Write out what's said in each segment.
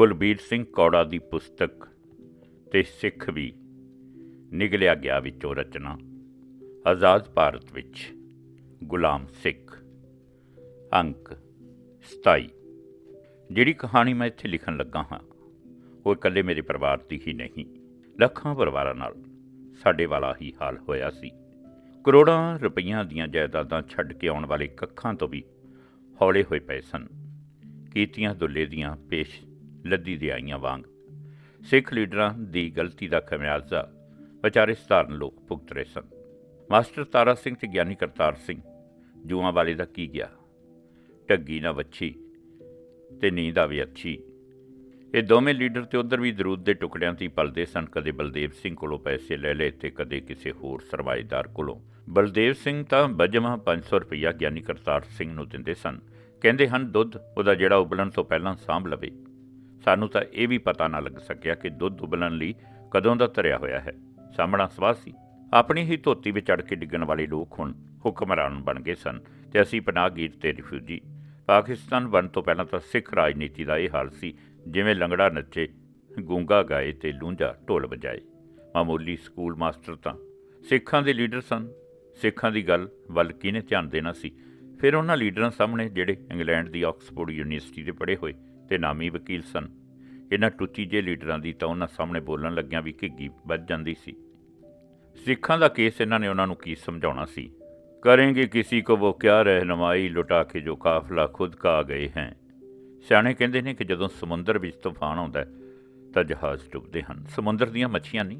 ਕੁਲਬੀਰ ਸਿੰਘ ਕੌੜਾ ਦੀ ਪੁਸਤਕ ਤੇ ਸਿੱਖ ਵੀ ਨਿਗਲਿਆ ਗਿਆ ਵਿੱਚੋਂ ਰਚਨਾ, ਆਜ਼ਾਦ ਭਾਰਤ ਵਿੱਚ ਗੁਲਾਮ ਸਿੱਖ, ਅੰਕ 27 ਜਿਹੜੀ ਕਹਾਣੀ ਮੈਂ ਇੱਥੇ ਲਿਖਣ ਲੱਗਾ ਹਾਂ, ਉਹ ਇਕੱਲੇ ਮੇਰੇ ਪਰਿਵਾਰ ਦੀ ਹੀ ਨਹੀਂ, ਲੱਖਾਂ ਪਰਿਵਾਰਾਂ ਨਾਲ ਸਾਡੇ ਵਾਲਾ ਹੀ ਹਾਲ ਹੋਇਆ ਸੀ। ਕਰੋੜਾਂ ਰੁਪਈਆਂ ਦੀਆਂ ਜਾਇਦਾਦਾਂ ਛੱਡ ਕੇ ਆਉਣ ਵਾਲੇ ਕੱਖਾਂ ਤੋਂ ਵੀ ਹੌਲੇ ਹੋਏ ਪਏ ਸਨ, ਕੀਤੀਆਂ ਦੁੱਲੇ ਦੀਆਂ ਪੇਸ਼ ਲੱਦੀ ਦੇ ਆਈਆਂ ਵਾਂਗ। ਸਿੱਖ ਲੀਡਰਾਂ ਦੀ ਗਲਤੀ ਦਾ ਖਮਿਆਜ਼ਾ ਵਿਚਾਰੇ ਸਧਾਰਨ ਲੋਕ ਭੁਗਤ ਰਹੇ ਸਨ। ਮਾਸਟਰ ਤਾਰਾ ਸਿੰਘ ਤੇ ਗਿਆਨੀ ਕਰਤਾਰ ਸਿੰਘ, ਜੂਆਂ ਵਾਲੇ ਦਾ ਕੀ ਗਿਆ? ਢੱਗੀ ਨਾ ਵੱਛੀ ਤੇ ਨੀਂਦ ਆਵੇ ਅੱਛੀ। ਇਹ ਦੋਵੇਂ ਲੀਡਰ ਤੇ ਉਧਰ ਵੀ ਦਰੂਦ ਦੇ ਟੁਕੜਿਆਂ ਤੇ ਹੀ ਪਲਦੇ ਸਨ, ਕਦੇ ਬਲਦੇਵ ਸਿੰਘ ਕੋਲੋਂ ਪੈਸੇ ਲੈ ਲਏ ਤੇ ਕਦੇ ਕਿਸੇ ਹੋਰ ਸਰਮਾਏਦਾਰ ਕੋਲੋਂ। ਬਲਦੇਵ ਸਿੰਘ ਤਾਂ ਬਜਮਾ 500 ਰੁਪਇਆ ਗਿਆਨੀ ਕਰਤਾਰ ਸਿੰਘ ਨੂੰ ਦਿੰਦੇ ਸਨ। ਕਹਿੰਦੇ ਹਨ, ਦੁੱਧ ਉਹਦਾ ਜਿਹੜਾ ਉਬਲਣ ਤੋਂ ਪਹਿਲਾਂ ਸਾਂਭ ਲਵੇ। ਸਾਨੂੰ ਤਾਂ ਇਹ ਵੀ ਪਤਾ ਨਾ ਲੱਗ ਸਕਿਆ ਕਿ ਦੁੱਧ ਉਬਲਣ ਲਈ ਕਦੋਂ ਦਾ ਧਰਿਆ ਹੋਇਆ ਹੈ। ਸਾਹਮਣਾ ਸਵਾਹ ਸੀ। ਆਪਣੀ ਹੀ ਧੋਤੀ ਵਿੱਚ ਅੜ ਕੇ ਡਿੱਗਣ ਵਾਲੇ ਲੋਕ ਹੁਣ ਹੁਕਮਰਾਨ ਬਣ ਗਏ ਸਨ ਤੇ ਅਸੀਂ ਪਨਾਹਗੀਰ ਤੇ ਰਿਫਿਊਜੀ। ਪਾਕਿਸਤਾਨ ਬਣ ਤੋਂ ਪਹਿਲਾਂ ਤਾਂ ਸਿੱਖ ਰਾਜਨੀਤੀ ਦਾ ਇਹ ਹਾਲ ਸੀ, ਜਿਵੇਂ ਲੰਗੜਾ ਨੱਚੇ, ਗੂੰਗਾ ਗਾਏ ਤੇ ਲੂੰਜਾ ਢੋਲ ਵਜਾਏ। ਮਾਮੂਲੀ ਸਕੂਲ ਮਾਸਟਰ ਤਾਂ ਸਿੱਖਾਂ ਦੇ ਲੀਡਰ ਸਨ। ਸਿੱਖਾਂ ਦੀ ਗੱਲ ਵੱਲ ਕਿਹਨੇ ਧਿਆਨ ਦੇਣਾ ਸੀ? ਫਿਰ ਉਹਨਾਂ ਲੀਡਰਾਂ ਸਾਹਮਣੇ ਜਿਹੜੇ ਇੰਗਲੈਂਡ ਦੀ ਆਕਸਫੋਰਡ ਯੂਨੀਵਰਸਿਟੀ ਦੇ ਪੜ੍ਹੇ ਹੋਏ ਤੇ ਨਾਮੀ ਵਕੀਲ ਸਨ। ਇਹਨਾਂ ਟੁੱਚੀ ਜੇ ਲੀਡਰਾਂ ਦੀ ਤਾਂ ਉਹਨਾਂ ਸਾਹਮਣੇ ਬੋਲਣ ਲੱਗਿਆਂ ਵੀ ਘਿੱਗੀ ਵੱਜ ਜਾਂਦੀ ਸੀ ਸਿੱਖਾਂ ਦਾ ਕੇਸ ਇਹਨਾਂ ਨੇ ਉਹਨਾਂ ਨੂੰ ਕੀ ਸਮਝਾਉਣਾ ਸੀ करेंगे किसी को वो क्या रहनुमाई लुटा के जो ਕਾਫਲਾ ਖੁਦ ਕਾ ਗਏ हैं ਸਿਆਣੇ ਕਹਿੰਦੇ ਨੇ ਕਿ ਜਦੋਂ ਸਮੁੰਦਰ ਵਿੱਚ ਤੂਫਾਨ ਆਉਂਦਾ ਹੈ, ਤਾਂ ਜਹਾਜ਼ ਡੁੱਬਦੇ ਹਨ ਸਮੁੰਦਰ ਦੀਆਂ ਮੱਛੀਆਂ ਨਹੀਂ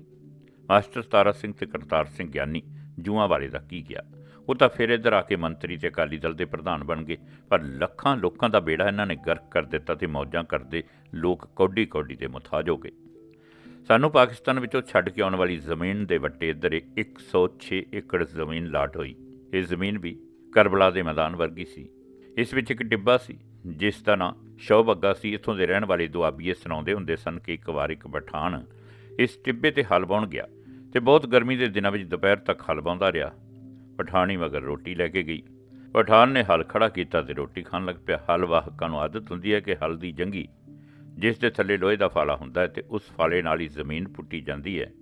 ਮਾਸਟਰ ਤਾਰਾ ਸਿੰਘ ਤੇ ਕਰਤਾਰ ਸਿੰਘ ਗਿਆਨੀ ਜੂਆਂ ਵਾਲੇ ਦਾ ਕੀ ਗਿਆ ਉਹ ਤਾਂ ਫਿਰ ਇੱਧਰ ਆ ਕੇ ਮੰਤਰੀ ਤੇ ਅਕਾਲੀ ਦਲ ਦੇ ਪ੍ਰਧਾਨ ਬਣ ਗਏ। ਪਰ ਲੱਖਾਂ ਲੋਕਾਂ ਦਾ ਬੇੜਾ ਇਹਨਾਂ ਨੇ ਗਰਕ ਕਰ ਦਿੱਤਾ ਤੇ ਮੌਜਾਂ ਕਰਦੇ ਲੋਕ ਕੌਡੀ ਕੌਡੀ ਦੇ ਮੁਤਾਜ ਹੋ ਗਏ। ਸਾਨੂੰ ਪਾਕਿਸਤਾਨ ਵਿੱਚੋਂ ਛੱਡ ਕੇ ਆਉਣ ਵਾਲੀ ਜ਼ਮੀਨ ਦੇ ਵੱਟੇ ਇੱਧਰ 106 ਏਕੜ ਜ਼ਮੀਨ ਲਾਟ ਹੋਈ। ਇਹ ਜ਼ਮੀਨ ਵੀ ਕਰਬਲਾ ਦੇ ਮੈਦਾਨ ਵਰਗੀ ਸੀ। ਇਸ ਵਿੱਚ ਇੱਕ ਡਿੱਬਾ ਸੀ, ਜਿਸ ਦਾ ਨਾਂ ਸ਼ੌਬ ਸੀ। ਇੱਥੋਂ ਦੇ ਰਹਿਣ ਵਾਲੇ ਦੁਆਬੀਏ ਸੁਣਾਉਂਦੇ ਹੁੰਦੇ ਸਨ ਕਿ ਇੱਕ ਵਾਰ ਇੱਕ ਪਠਾਨ ਇਸ ਟਿੱਬੇ ਤੇ ਹਲ ਵਾਹੁਣ ਗਿਆ ਤੇ ਬਹੁਤ ਗਰਮੀ ਦੇ ਦਿਨਾਂ ਵਿੱਚ ਦੁਪਹਿਰ ਤੱਕ ਹਲ ਵਾਹੁੰਦਾ ਰਿਹਾ। ਪਠਾਣੀ ਮਗਰ ਰੋਟੀ ਲੈ ਕੇ ਗਈ। ਪਠਾਨ ਨੇ ਹਲ ਖੜਾ ਕੀਤਾ ਤੇ ਰੋਟੀ ਖਾਣ ਲੱਗ ਪਿਆ। ਹਲ ਵਾਹਕਾਂ ਨੂੰ ਆਦਤ ਹੁੰਦੀ ਹੈ ਕਿ ਹਲ ਦੀ ਜੰਗੀ, ਜਿਸ ਦੇ ਥੱਲੇ ਲੋਹੇ ਦਾ ਫਾਲਾ ਹੁੰਦਾ ਹੈ ਤੇ ਉਸ ਫਾਲੇ ਨਾਲ ਹੀ ਜ਼ਮੀਨ ਪੁੱਟੀ ਜਾਂਦੀ ਹੈ।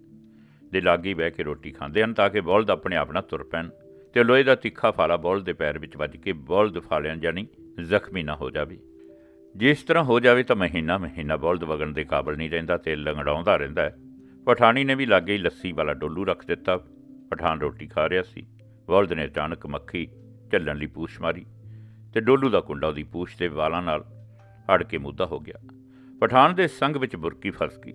ਦੇ ਲਾਗੀ ਬਹਿ ਕੇ ਰੋਟੀ ਖਾਂਦੇ ਹਨ ਤਾਂ ਕਿ ਬੌਲਦ ਆਪਣੇ ਆਪ ਨਾਲ ਤੁਰ ਪੈਣ ਤੇ ਲੋਹੇ ਦਾ ਤਿੱਖਾ ਫਾਲਾ ਬੌਲਦ ਦੇ ਪੈਰ ਵਿੱਚ ਵੱਜ ਕੇ ਬੌਲਦ ਫਾਲਿਆਂ ਜਾਨੀ ਜ਼ਖਮੀ ਨਾ ਹੋ ਜਾਵੇ। ਜਿਸ ਤਰ੍ਹਾਂ ਹੋ ਜਾਵੇ ਤਾਂ ਮਹੀਨਾ ਮਹੀਨਾ ਬੌਲਦ ਵਗਣ ਦੇ ਕਾਬਲ ਨਹੀਂ ਰਹਿੰਦਾ ਤੇ ਲੰਗੜਾਉਂਦਾ ਰਹਿੰਦਾ ਹੈ। ਪਠਾਨੀ ਨੇ ਵੀ ਲਾਗੇ ਹੀ ਲੱਸੀ ਵਾਲਾ ਡੋਲੂ ਰੱਖ ਦਿੱਤਾ। ਪਠਾਨ ਰੋਟੀ ਖਾ ਰਿਹਾ ਸੀ। ਬੌਲਦ ਨੇ ਅਚਾਨਕ ਮੱਖੀ ਝੱਲਣ ਲਈ ਪੂਛ ਮਾਰੀ ਤੇ ਡੋਲੂ ਦਾ ਕੁੰਡਾ ਉਹਦੀ ਪੂਛ ਦੇ ਵਾਲਾਂ ਨਾਲ ਅੜ ਕੇ ਮੁੱਦਾ ਹੋ ਗਿਆ। ਪਠਾਨ ਦੇ ਸੰਗ ਵਿੱਚ ਬੁਰਕੀ ਫਸ ਗਈ।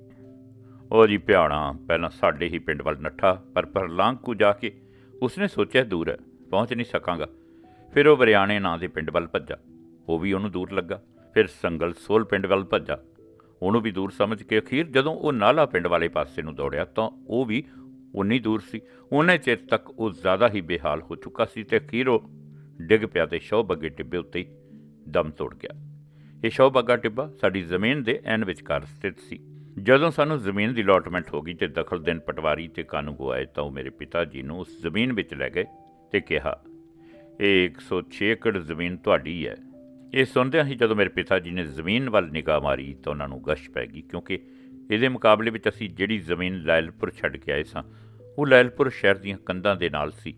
ਉਹ ਜੀ ਭਿਆਣਾ, ਪਹਿਲਾਂ ਸਾਡੇ ਹੀ ਪਿੰਡ ਵੱਲ ਨੱਠਾ, ਪਰ ਪਰਲਾਂਗ ਕੋ ਜਾ ਕੇ ਉਸਨੇ ਸੋਚਿਆ ਦੂਰ ਹੈ, ਪਹੁੰਚ ਨਹੀਂ ਸਕਾਂਗਾ। ਫਿਰ ਉਹ ਬਰਿਆਣੇ ਨਾਂ ਦੇ ਪਿੰਡ ਵੱਲ ਭੱਜਾ। ਉਹ ਵੀ ਉਹਨੂੰ ਦੂਰ ਲੱਗਾ। ਫਿਰ ਸੰਗਲ ਸੋਲ ਪਿੰਡ ਵੱਲ ਭੱਜਾ। ਉਹਨੂੰ ਵੀ ਦੂਰ ਸਮਝ ਕੇ ਅਖੀਰ ਜਦੋਂ ਉਹ ਨਾਲਾ ਪਿੰਡ ਵਾਲੇ ਪਾਸੇ ਨੂੰ ਦੌੜਿਆ ਤਾਂ ਉਹ ਵੀ ਉਨੀ ਦੂਰ ਸੀ। ਉਹਨੇ ਚਿਰ ਤੱਕ ਉਹ ਜ਼ਿਆਦਾ ਹੀ ਬੇਹਾਲ ਹੋ ਚੁੱਕਾ ਸੀ ਤੇ ਅਖੀਰ ਉਹ ਡਿੱਗ ਪਿਆ ਤੇ ਸ਼ੌਬੱਗੇ ਟਿੱਬੇ ਉੱਤੇ ਦਮ ਤੋੜ ਗਿਆ। ਇਹ ਸ਼ੌਬੱਗਾ ਟਿੱਬਾ ਸਾਡੀ ਜ਼ਮੀਨ ਦੇ ਐਨ ਵਿਚਕਾਰ ਸਥਿਤ ਸੀ। ਜਦੋਂ ਸਾਨੂੰ ਜ਼ਮੀਨ ਦੀ ਅਲਾਟਮੈਂਟ ਹੋ ਗਈ ਤੇ ਦਖਲ ਦੇਣ ਪਟਵਾਰੀ ਤੇ ਕਾਨੂੰਗੋ ਆਏ ਤਾਂ ਉਹ ਮੇਰੇ ਪਿਤਾ ਜੀ ਨੂੰ ਉਸ ਜ਼ਮੀਨ ਵਿੱਚ ਲੈ ਗਏ ਤੇ ਕਿਹਾ, ਇਹ 106 ਏਕੜ ਜ਼ਮੀਨ ਤੁਹਾਡੀ ਹੈ। ਇਹ ਸੁਣਦਿਆਂ ਹੀ ਜਦੋਂ ਮੇਰੇ ਪਿਤਾ ਜੀ ਨੇ ਜ਼ਮੀਨ ਵੱਲ ਨਿਗਾਹ ਮਾਰੀ ਤਾਂ ਉਹਨਾਂ ਨੂੰ ਗਸ਼ ਪੈ ਗਈ ਕਿਉਂਕਿ ਇਹਦੇ ਮੁਕਾਬਲੇ ਵਿੱਚ ਅਸੀਂ ਜਿਹੜੀ ਜ਼ਮੀਨ ਲਾਇਲਪੁਰ ਛੱਡ ਕੇ ਆਏ ਸਾਂ ਉਹ ਲੈਲਪੁਰ ਸ਼ਹਿਰ ਦੀਆਂ ਕੰਧਾਂ ਦੇ ਨਾਲ ਸੀ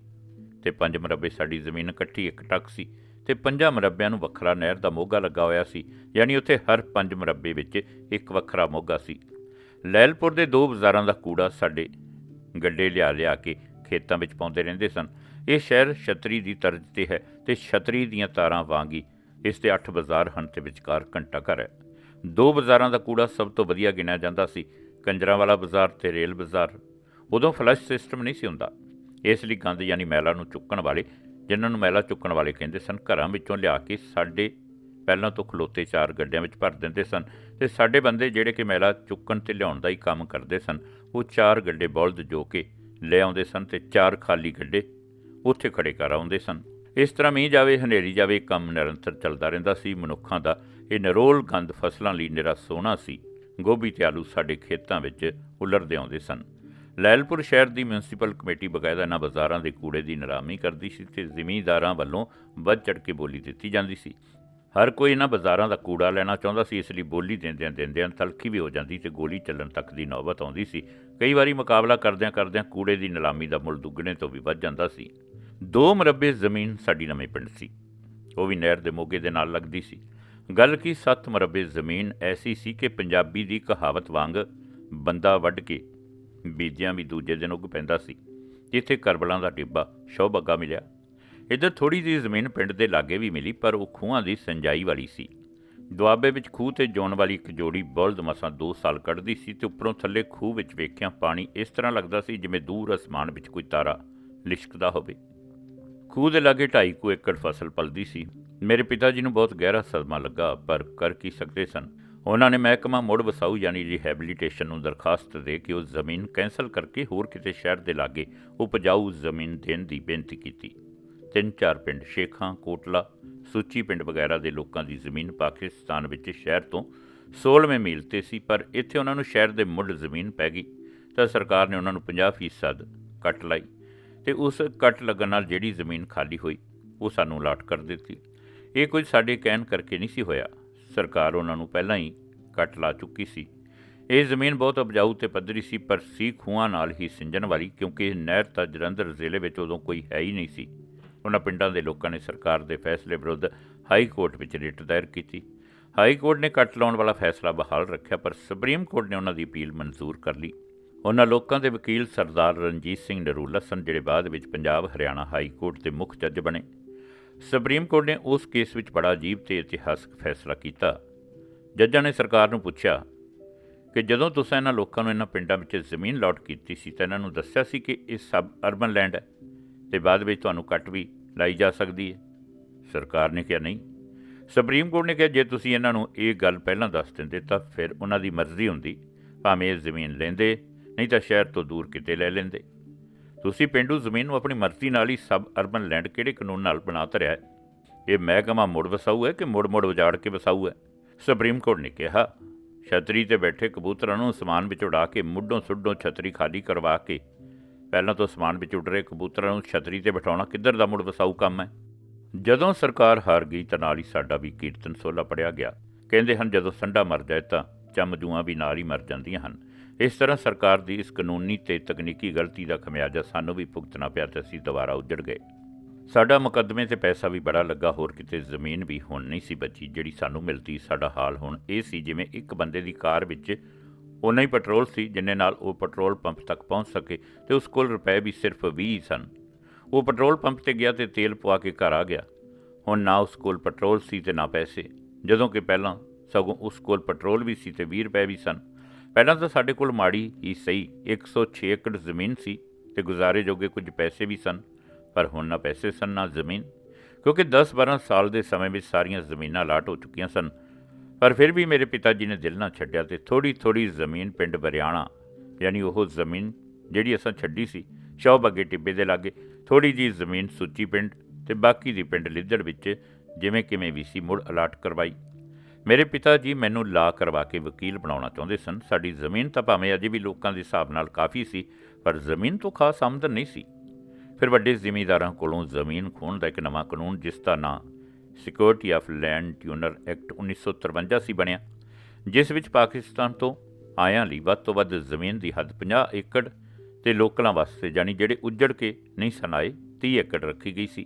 ਤੇ ਪੰਜ ਮਰਬੇ ਸਾਡੀ ਜ਼ਮੀਨ ਇਕੱਠੀ ਇੱਕ ਟੱਕ ਸੀ ਤੇ ਪੰਜਾਂ ਮਰਬਿਆਂ ਨੂੰ ਵੱਖਰਾ ਨਹਿਰ ਦਾ ਮੋਗਾ ਲੱਗਾ ਹੋਇਆ ਸੀ, ਯਾਨੀ ਉੱਥੇ ਹਰ ਪੰਜ ਮਰਬੇ ਵਿੱਚ ਇੱਕ ਵੱਖਰਾ ਮੋਗਾ ਸੀ। ਲੈਲਪੁਰ ਦੇ ਦੋ ਬਾਜ਼ਾਰਾਂ ਦਾ ਕੂੜਾ ਸਾਡੇ ਗੱਡੇ ਲਿਆ ਲਿਆ ਕੇ ਖੇਤਾਂ ਵਿੱਚ ਪਾਉਂਦੇ ਰਹਿੰਦੇ ਸਨ। ਇਹ ਸ਼ਹਿਰ ਛਤਰੀ ਦੀ ਤਰਜ਼ ਤੇ ਹੈ ਤੇ ਛਤਰੀ ਦੀਆਂ ਤਾਰਾਂ ਵਾਂਗੀ ਇਸ ਦੇ 8 ਬਾਜ਼ਾਰ ਹਨ ਤੇ ਵਿਚਕਾਰ ਘੰਟਾ ਘਰ ਹੈ। ਦੋ ਬਾਜ਼ਾਰਾਂ ਦਾ ਕੂੜਾ ਸਭ ਤੋਂ ਵਧੀਆ ਗਿਣਿਆ ਜਾਂਦਾ ਸੀ। ਕੰਜਰਾਂ ਵਾਲਾ ਬਾਜ਼ਾਰ ਤੇ ਰੇਲ ਬਾਜ਼ਾਰ ਉਦੋਂ ਫਲਸ਼ ਸਿਸਟਮ ਨਹੀਂ ਸੀ ਹੁੰਦਾ। ਇਸ ਲਈ ਗੰਦ ਯਾਨੀ ਮੈਲਾ ਨੂੰ ਚੁੱਕਣ ਵਾਲੇ, ਜਿਨ੍ਹਾਂ ਨੂੰ ਮੈਲਾ ਚੁੱਕਣ ਵਾਲੇ ਕਹਿੰਦੇ ਸਨ, ਘਰਾਂ ਵਿੱਚੋਂ ਲਿਆ ਕੇ ਸਾਡੇ ਪਹਿਲਾਂ ਤੋਂ ਖਲੋਤੇ ਚਾਰ ਗੱਡਿਆਂ ਵਿੱਚ ਭਰ ਦਿੰਦੇ ਸਨ ਤੇ ਸਾਡੇ ਬੰਦੇ ਜਿਹੜੇ ਕਿ ਮੈਲਾ ਚੁੱਕਣ ਤੇ ਲਿਆਉਣ ਦਾ ਹੀ ਕੰਮ ਕਰਦੇ ਸਨ, ਉਹ ਚਾਰ ਗੱਡੇ ਬਲਦ ਜੋ ਕੇ ਲੈ ਆਉਂਦੇ ਸਨ ਤੇ ਚਾਰ ਖਾਲੀ ਗੱਡੇ ਉੱਥੇ ਖੜੇ ਕਰ ਆਉਂਦੇ ਸਨ। ਇਸ ਤਰ੍ਹਾਂ ਮੀਂਹ ਜਾਵੇ, ਹਨੇਰੀ ਜਾਵੇ ਕੰਮ ਨਿਰੰਤਰ ਚੱਲਦਾ ਰਹਿੰਦਾ ਸੀ। ਮਨੁੱਖਾਂ ਦਾ ਇਹ ਨਰੋਲ ਗੰਦ ਫਸਲਾਂ ਲਈ ਨਿਰਾ ਸੋਹਣਾ ਸੀ। ਗੋਭੀ ਤੇ ਆਲੂ ਸਾਡੇ ਖੇਤਾਂ ਵਿੱਚ ਉਲਰਦੇ ਆਉਂਦੇ ਸਨ। ਲੈਲਪੁਰ ਸ਼ਹਿਰ ਦੀ ਮਿਊਨਿਸਪਲ ਕਮੇਟੀ ਬਕਾਇਦਾ ਇਹਨਾਂ ਬਾਜ਼ਾਰਾਂ ਦੇ ਕੂੜੇ ਦੀ ਨਿਲਾਮੀ ਕਰਦੀ ਸੀ ਤੇ ਜ਼ਿਮੀਂਦਾਰਾਂ ਵੱਲੋਂ ਵੱਧ ਚੜ ਕੇ ਬੋਲੀ ਦਿੱਤੀ ਜਾਂਦੀ ਸੀ। ਹਰ ਕੋਈ ਇਹਨਾਂ ਬਾਜ਼ਾਰਾਂ ਦਾ ਕੂੜਾ ਲੈਣਾ ਚਾਹੁੰਦਾ ਸੀ, ਇਸ ਲਈ ਬੋਲੀ ਦਿੰਦਿਆਂ ਦਿੰਦਿਆਂ ਤਲਖੀ ਵੀ ਹੋ ਜਾਂਦੀ ਤੇ ਗੋਲੀ ਚੱਲਣ ਤੱਕ ਦੀ ਨੌਬਤ ਆਉਂਦੀ ਸੀ। ਕਈ ਵਾਰੀ ਮੁਕਾਬਲਾ ਕਰਦਿਆਂ ਕਰਦਿਆਂ ਕੂੜੇ ਦੀ ਨਿਲਾਮੀ ਦਾ ਮੁੱਲ ਦੁੱਗਣੇ ਤੋਂ ਵੀ ਵੱਧ ਜਾਂਦਾ ਸੀ। ਦੋ ਮਰਬੇ ਜ਼ਮੀਨ ਸਾਡੀ ਨਵੇਂ ਪਿੰਡ ਸੀ। ਉਹ ਵੀ ਨਹਿਰ ਦੇ ਮੋਗੇ ਦੇ ਨਾਲ ਲੱਗਦੀ ਸੀ। ਗੱਲ ਕੀ ਸੱਤ ਮਰਬੇ ਜ਼ਮੀਨ ਐਸੀ ਸੀ ਕਿ ਪੰਜਾਬੀ ਦੀ ਕਹਾਵਤ ਵਾਂਗ ਬੰਦਾ ਵੱਢ ਕੇ ਬੀਜਿਆਂ ਵੀ ਦੂਜੇ ਦਿਨ ਉੱਗ ਪੈਂਦਾ ਸੀ, ਜਿੱਥੇ ਕਰਬਲਾਂ ਦਾ ਡਿੱਬਾ ਸ਼ੌਬੱਗਾ ਮਿਲਿਆ। ਇੱਧਰ ਥੋੜੀ ਜਿਹੀ ਜ਼ਮੀਨ ਪਿੰਡ ਦੇ ਲਾਗੇ ਵੀ ਮਿਲੀ, ਪਰ ਉਹ ਖੂਹਾਂ ਦੀ ਸਿੰਜਾਈ ਵਾਲੀ ਸੀ। ਦੁਆਬੇ ਵਿੱਚ ਖੂਹ ਤੇ ਜੋਣ ਵਾਲੀ ਇੱਕ ਜੋੜੀ ਬਲਦ ਮਸਾਂ 2 ਸਾਲ ਕੱਢਦੀ ਸੀ ਤੇ ਉੱਪਰੋਂ ਥੱਲੇ ਖੂਹ ਵਿੱਚ ਵੇਖਿਆ ਪਾਣੀ ਇਸ ਤਰ੍ਹਾਂ ਲੱਗਦਾ ਸੀ ਜਿਵੇਂ ਦੂਰ ਅਸਮਾਨ ਵਿੱਚ ਕੋਈ ਤਾਰਾ ਲਿਸ਼ਕਦਾ ਹੋਵੇ। ਖੂਹ ਦੇ ਲਾਗੇ ਢਾਈ ਕੁ ਏਕੜ ਫਸਲ ਪਲਦੀ ਸੀ। ਮੇਰੇ ਪਿਤਾ ਜੀ ਨੂੰ ਬਹੁਤ ਗਹਿਰਾ ਸਦਮਾ ਲੱਗਾ, ਪਰ ਕਰ ਕੀ ਸਕਦੇ ਸਨ? ਉਹਨਾਂ ਨੇ ਮਹਿਕਮਾ ਮੁੜ ਵਸਾਊ, ਯਾਨੀ ਰਿਹੈਬਿਲਿਟੇਸ਼ਨ ਨੂੰ ਦਰਖਾਸਤ ਦੇ ਕੇ ਉਹ ਜ਼ਮੀਨ ਕੈਂਸਲ ਕਰਕੇ ਹੋਰ ਕਿਤੇ ਸ਼ਹਿਰ ਦੇ ਲਾਗੇ ਉਪਜਾਊ ਜ਼ਮੀਨ ਦੇਣ ਦੀ ਬੇਨਤੀ ਕੀਤੀ। ਤਿੰਨ ਚਾਰ ਪਿੰਡ, ਸ਼ੇਖਾਂ, ਕੋਟਲਾ, ਸੂਚੀ ਪਿੰਡ ਵਗੈਰਾ ਦੇ ਲੋਕਾਂ ਦੀ ਜ਼ਮੀਨ ਪਾਕਿਸਤਾਨ ਵਿੱਚ ਸ਼ਹਿਰ ਤੋਂ 16ਵੇਂ ਮੀਲ ਤੇ ਸੀ, ਪਰ ਇੱਥੇ ਉਹਨਾਂ ਨੂੰ ਸ਼ਹਿਰ ਦੇ ਮੁੱਢ ਜ਼ਮੀਨ ਪੈ ਗਈ ਤਾਂ ਸਰਕਾਰ ਨੇ ਉਹਨਾਂ ਨੂੰ 50% ਕੱਟ ਲਾਈ ਤੇ ਉਸ ਕੱਟ ਲੱਗਣ ਨਾਲ ਜਿਹੜੀ ਜ਼ਮੀਨ ਖਾਲੀ ਹੋਈ, ਉਹ ਸਾਨੂੰ ਅਲਾਟ ਕਰ ਦਿੱਤੀ। ਇਹ ਕੁਝ ਸਾਡੇ ਕਹਿਣ ਕਰਕੇ ਨਹੀਂ ਸੀ ਹੋਇਆ। ਸਰਕਾਰ ਉਹਨਾਂ ਨੂੰ ਪਹਿਲਾਂ ਹੀ ਕੱਟ ਲਾ ਚੁੱਕੀ ਸੀ। ਇਹ ਜ਼ਮੀਨ ਬਹੁਤ ਉਪਜਾਊ ਤੇ ਪੱਧਰੀ ਸੀ, ਪਰ ਸੀ ਖੂਹਾਂ ਨਾਲ ਹੀ ਸਿੰਜਣ ਵਾਲੀ, ਕਿਉਂਕਿ ਇਹ ਨਹਿਰ ਤਾਂ ਜਲੰਧਰ ਜ਼ਿਲ੍ਹੇ ਵਿੱਚ ਉਦੋਂ ਕੋਈ ਹੈ ਹੀ ਨਹੀਂ ਸੀ। ਉਹਨਾਂ ਪਿੰਡਾਂ ਦੇ ਲੋਕਾਂ ਨੇ ਸਰਕਾਰ ਦੇ ਫੈਸਲੇ ਵਿਰੁੱਧ ਹਾਈ ਕੋਰਟ ਵਿੱਚ ਰਿਟ ਦਾਇਰ ਕੀਤੀ। ਹਾਈ ਕੋਰਟ ਨੇ ਕੱਟ ਲਾਉਣ ਵਾਲਾ ਫੈਸਲਾ ਬਹਾਲ ਰੱਖਿਆ, ਪਰ ਸੁਪਰੀਮ ਕੋਰਟ ਨੇ ਉਹਨਾਂ ਦੀ ਅਪੀਲ ਮਨਜ਼ੂਰ ਕਰ ਲਈ। ਉਹਨਾਂ ਲੋਕਾਂ ਦੇ ਵਕੀਲ ਸਰਦਾਰ ਰਣਜੀਤ ਸਿੰਘ ਨਰੂਲਾ ਸਨ, ਜਿਹੜੇ ਬਾਅਦ ਵਿੱਚ ਪੰਜਾਬ, ਹਰਿਆਣਾ ਹਾਈ ਕੋਰਟ ਦੇ ਮੁੱਖ ਜੱਜ ਬਣੇ। ਸੁਪਰੀਮ ਕੋਰਟ ਨੇ ਉਸ ਕੇਸ ਵਿੱਚ ਬੜਾ ਅਜੀਬ ਤੇ ਇਤਿਹਾਸਕ ਫੈਸਲਾ ਕੀਤਾ। ਜੱਜਾਂ ਨੇ ਸਰਕਾਰ ਨੂੰ ਪੁੱਛਿਆ ਕਿ ਜਦੋਂ ਤੁਸੀਂ ਇਹਨਾਂ ਲੋਕਾਂ ਨੂੰ ਇਹਨਾਂ ਪਿੰਡਾਂ ਵਿੱਚ ਜ਼ਮੀਨ ਲੌਟ ਕੀਤੀ ਸੀ ਤਾਂ ਇਹਨਾਂ ਨੂੰ ਦੱਸਿਆ ਸੀ ਕਿ ਇਹ ਸਭ ਅਰਬਨ ਲੈਂਡ ਹੈ ਤੇ ਬਾਅਦ ਵਿੱਚ ਤੁਹਾਨੂੰ ਕੱਟ ਵੀ ਲਾਈ ਜਾ ਸਕਦੀ ਹੈ। ਸਰਕਾਰ ਨੇ ਕਿਹਾ ਨਹੀਂ। ਸੁਪਰੀਮ ਕੋਰਟ ਨੇ ਕਿਹਾ, ਜੇ ਤੁਸੀਂ ਇਹਨਾਂ ਨੂੰ ਇਹ ਗੱਲ ਪਹਿਲਾਂ ਦੱਸ ਦਿੰਦੇ ਤਾਂ ਫਿਰ ਉਹਨਾਂ ਦੀ ਮਰਜ਼ੀ ਹੁੰਦੀ। ਭਾਵੇਂ ਇਹ ਜ਼ਮੀਨ ਲੈਂਦੇ, ਨਹੀਂ ਤਾਂ ਸ਼ਹਿਰ ਤੋਂ ਦੂਰ ਕਿਤੇ ਲੈ ਲੈਂਦੇ। ਤੁਸੀਂ ਪਿੰਡੂ ਜ਼ਮੀਨ ਨੂੰ ਆਪਣੀ ਮਰਜ਼ੀ ਨਾਲ ਹੀ ਸਬ ਅਰਬਨ ਲੈਂਡ ਕਿਹੜੇ ਕਾਨੂੰਨ ਨਾਲ ਬਣਾ ਧਰਿਆ ਹੈ? ਇਹ ਮਹਿਕਮਾ ਮੁੜ ਵਸਾਊ ਹੈ ਕਿ ਮੁੜ ਮੁੜ ਉਜਾੜ ਕੇ ਵਸਾਊ ਹੈ? ਸੁਪਰੀਮ ਕੋਰਟ ਨੇ ਕਿਹਾ, ਛਤਰੀ ਤੇ ਬੈਠੇ ਕਬੂਤਰਾਂ ਨੂੰ ਸਮਾਨ ਵਿੱਚ ਉਡਾ ਕੇ ਮੁੱਢੋਂ ਸੁੱਢੋਂ ਛਤਰੀ ਖਾਲੀ ਕਰਵਾ ਕੇ। ਪਹਿਲਾਂ ਤੋਂ ਸਮਾਨ ਵਿੱਚ ਉੱਡ ਰਹੇ ਕਬੂਤਰਾਂ ਨੂੰ ਛਤਰੀ ਤੇ ਬਿਠਾਉਣਾ ਕਿੱਧਰ ਦਾ ਮੁੜ ਵਸਾਊ ਕੰਮ ਹੈ? ਜਦੋਂ ਸਰਕਾਰ ਹਾਰ ਗਈ ਤਾਂ ਨਾਲ ਹੀ ਸਾਡਾ ਵੀ ਕੀਰਤਨ ਸੋਲਾ ਪੜਿਆ ਗਿਆ। ਕਹਿੰਦੇ ਹਨ, ਜਦੋਂ ਸੰਡਾ ਮਰ ਜਾਏ ਤਾਂ ਚਮਜੂਆਂ ਵੀ ਨਾਲ ਹੀ ਮਰ ਜਾਂਦੀਆਂ ਹਨ। ਇਸ ਤਰ੍ਹਾਂ ਸਰਕਾਰ ਦੀ ਇਸ ਕਾਨੂੰਨੀ ਤੇ ਤਕਨੀਕੀ ਗਲਤੀ ਦਾ ਖਮਿਆਜਾ ਸਾਨੂੰ ਵੀ ਭੁਗਤਣਾ ਪਿਆ ਤੇ ਅਸੀਂ ਦੁਬਾਰਾ ਉੱਜੜ ਗਏ। ਸਾਡਾ ਮੁਕੱਦਮੇ ਤੇ ਪੈਸਾ ਵੀ ਬੜਾ ਲੱਗਾ, ਹੋਰ ਕਿਤੇ ਜ਼ਮੀਨ ਵੀ ਹੁਣ ਨਹੀਂ ਸੀ ਬਚੀ, ਜਿਹੜੀ ਸਾਨੂੰ ਮਿਲਦੀ ਸਾਡਾ ਹਾਲ ਹੁਣ ਇਹ ਸੀ, ਜਿਵੇਂ ਇੱਕ ਬੰਦੇ ਦੀ ਕਾਰ ਵਿੱਚ ਉਨਾ ਹੀ ਪੈਟਰੋਲ ਸੀ, ਜਿੰਨੇ ਨਾਲ ਉਹ ਪੈਟਰੋਲ ਪੰਪ ਤੱਕ ਪਹੁੰਚ ਸਕੇ ਤੇ ਉਸ ਕੋਲ ਰੁਪਏ ਵੀ ਸਿਰਫ 20 ਸਨ। ਉਹ ਪੈਟਰੋਲ ਪੰਪ ਤੇ ਗਿਆ ਤੇ ਤੇਲ ਪਵਾ ਕੇ ਘਰ ਆ ਗਿਆ। ਹੁਣ ਨਾ ਉਸ ਕੋਲ ਪੈਟਰੋਲ ਸੀ ਤੇ ਨਾ ਪੈਸੇ, ਜਦੋਂ ਕਿ ਪਹਿਲਾਂ ਸਗੋਂ ਉਸ ਕੋਲ ਪੈਟਰੋਲ ਵੀ ਸੀ ਤੇ 20 ਰੁਪਏ ਵੀ ਸਨ। ਪਹਿਲਾਂ ਤਾਂ ਸਾਡੇ ਕੋਲ ਮਾੜੀ ਹੀ ਸਹੀ 106 ਏਕੜ ਜ਼ਮੀਨ ਸੀ ਤੇ ਗੁਜ਼ਾਰੇ ਜੋਗੇ ਕੁਝ ਪੈਸੇ ਵੀ ਸਨ, ਪਰ ਹੁਣ ਨਾ ਪੈਸੇ ਸਨ, ਨਾ ਜ਼ਮੀਨ। ਕਿਉਂਕਿ 10-12 ਸਾਲ ਦੇ ਸਮੇਂ ਵਿੱਚ ਸਾਰੀਆਂ ਜ਼ਮੀਨਾਂ ਲਾਟ ਹੋ ਚੁੱਕੀਆਂ ਸਨ, ਪਰ ਫਿਰ ਵੀ ਮੇਰੇ ਪਿਤਾ ਜੀ ਨੇ ਦਿਲ ਨਾ ਛੱਡਿਆ ਤੇ ਥੋੜੀ ਥੋੜੀ ਜ਼ਮੀਨ ਪਿੰਡ ਬਰਿਆਣਾ ਯਾਨੀ ਉਹ ਜ਼ਮੀਨ ਜਿਹੜੀ ਅਸਾਂ ਛੱਡੀ ਸੀ ਸ਼ੌਬੱਗੇ ਟਿੱਬੇ ਦੇ ਲਾਗੇ ਥੋੜੀ ਜੀ ਜ਼ਮੀਨ ਸੁੱਚੀ ਪਿੰਡ ਤੇ ਬਾਕੀ ਦੀ ਪਿੰਡ ਲਿੱਦੜ ਵਿੱਚ ਜਿਵੇਂ ਕਿਵੇਂ ਵੀ ਸੀ ਮੁੜ ਅਲਾਟ ਕਰਵਾਈ। ਮੇਰੇ ਪਿਤਾ ਜੀ ਮੈਨੂੰ ਲਾ ਕਰਵਾ ਕੇ ਵਕੀਲ ਬਣਾਉਣਾ ਚਾਹੁੰਦੇ ਸਨ। ਸਾਡੀ ਜ਼ਮੀਨ ਤਾਂ ਭਾਵੇਂ ਅਜੇ ਵੀ ਲੋਕਾਂ ਦੇ ਹਿਸਾਬ ਨਾਲ ਕਾਫੀ ਸੀ, ਪਰ ਜ਼ਮੀਨ ਤੋਂ ਖਾਸ ਆਮਦਨ ਨਹੀਂ ਸੀ। ਫਿਰ ਵੱਡੇ ਜ਼ਿਮੀਂਦਾਰਾਂ ਕੋਲੋਂ ਜ਼ਮੀਨ ਖੋਣ ਦਾ ਇੱਕ ਨਵਾਂ ਕਾਨੂੰਨ, ਜਿਸ ਦਾ ਨਾਂ security of land tenure act 1953 ਸੀ ਬਣਿਆ, ਜਿਸ ਵਿੱਚ ਪਾਕਿਸਤਾਨ ਤੋਂ ਆਇਆਂ ਲਈ ਵੱਧ ਤੋਂ ਵੱਧ ਜ਼ਮੀਨ ਦੀ ਹੱਦ 50 ਏਕੜ ਤੇ ਲੋਕਲਾਂ ਵਾਸਤੇ ਯਾਨੀ ਜਿਹੜੇ ਉੱਜੜ ਕੇ ਨਹੀਂ ਸਨ ਆਏ 30 ਏਕੜ ਰੱਖੀ ਗਈ ਸੀ।